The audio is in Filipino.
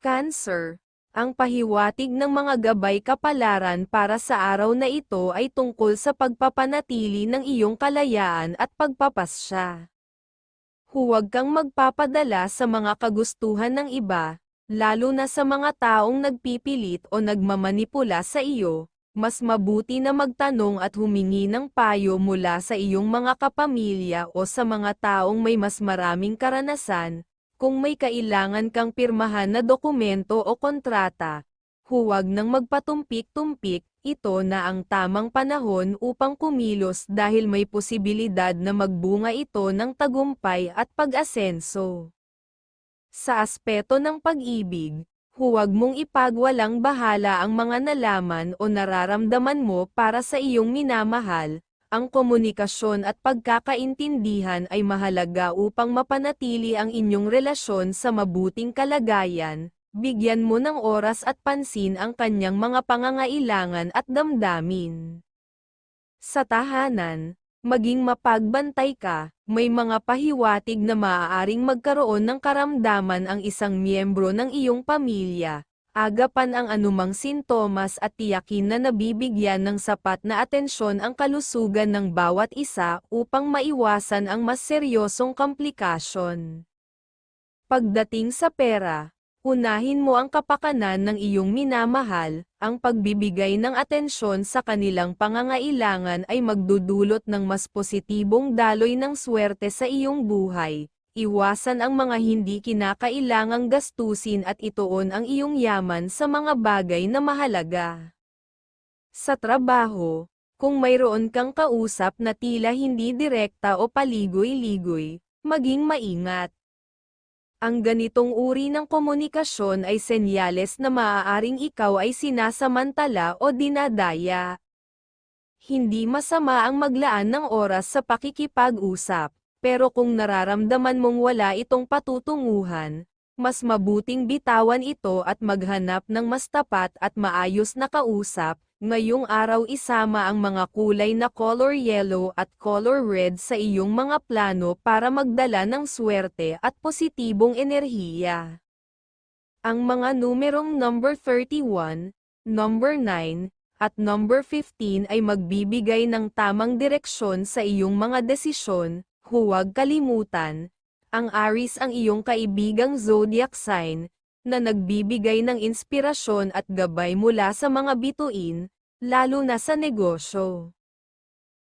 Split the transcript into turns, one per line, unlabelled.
Cancer. Ang pahiwatig ng mga gabay kapalaran para sa araw na ito ay tungkol sa pagpapanatili ng iyong kalayaan at pagpapasya. Huwag kang magpapadala sa mga kagustuhan ng iba, lalo na sa mga taong nagpipilit o nagmamanipula sa iyo, mas mabuti na magtanong at humingi ng payo mula sa iyong mga kapamilya o sa mga taong may mas maraming karanasan, kung may kailangan kang pirmahan na dokumento o kontrata, huwag nang magpatumpik-tumpik, ito na ang tamang panahon upang kumilos dahil may posibilidad na magbunga ito ng tagumpay at pag-asenso. Sa aspeto ng pag-ibig, huwag mong ipagwalang bahala ang mga nalaman o nararamdaman mo para sa iyong minamahal, ang komunikasyon at pagkakaintindihan ay mahalaga upang mapanatili ang inyong relasyon sa mabuting kalagayan, bigyan mo ng oras at pansin ang kanyang mga pangangailangan at damdamin. Sa tahanan, maging mapagbantay ka, may mga pahiwatig na maaaring magkaroon ng karamdaman ang isang miyembro ng iyong pamilya, agapan ang anumang sintomas at tiyakin na nabibigyan ng sapat na atensyon ang kalusugan ng bawat isa upang maiwasan ang mas seryosong komplikasyon. Pagdating sa pera, unahin mo ang kapakanan ng iyong minamahal, ang pagbibigay ng atensyon sa kanilang pangangailangan ay magdudulot ng mas positibong daloy ng swerte sa iyong buhay, Iwasan ang mga hindi kinakailangang gastusin at ituon ang iyong yaman sa mga bagay na mahalaga. Sa trabaho, kung mayroon kang kausap na tila hindi direkta o paligoy-ligoy, maging maingat. Ang ganitong uri ng komunikasyon ay senyales na maaaring ikaw ay sinasamantala o dinadaya. Hindi masama ang maglaan ng oras sa pakikipag-usap pero kung nararamdaman mong wala itong patutunguhan, mas mabuting bitawan ito at maghanap ng mas tapat at maayos na kausap, ngayong araw isama ang mga kulay na color yellow at color red sa iyong mga plano para magdala ng swerte at positibong enerhiya. Ang mga numerong number 31, number 9, at number 15 ay magbibigay ng tamang direksyon sa iyong mga desisyon, Huwag kalimutan, ang Aries ang iyong kaibigang zodiac sign, na nagbibigay ng inspirasyon at gabay mula sa mga bituin, lalo na sa negosyo.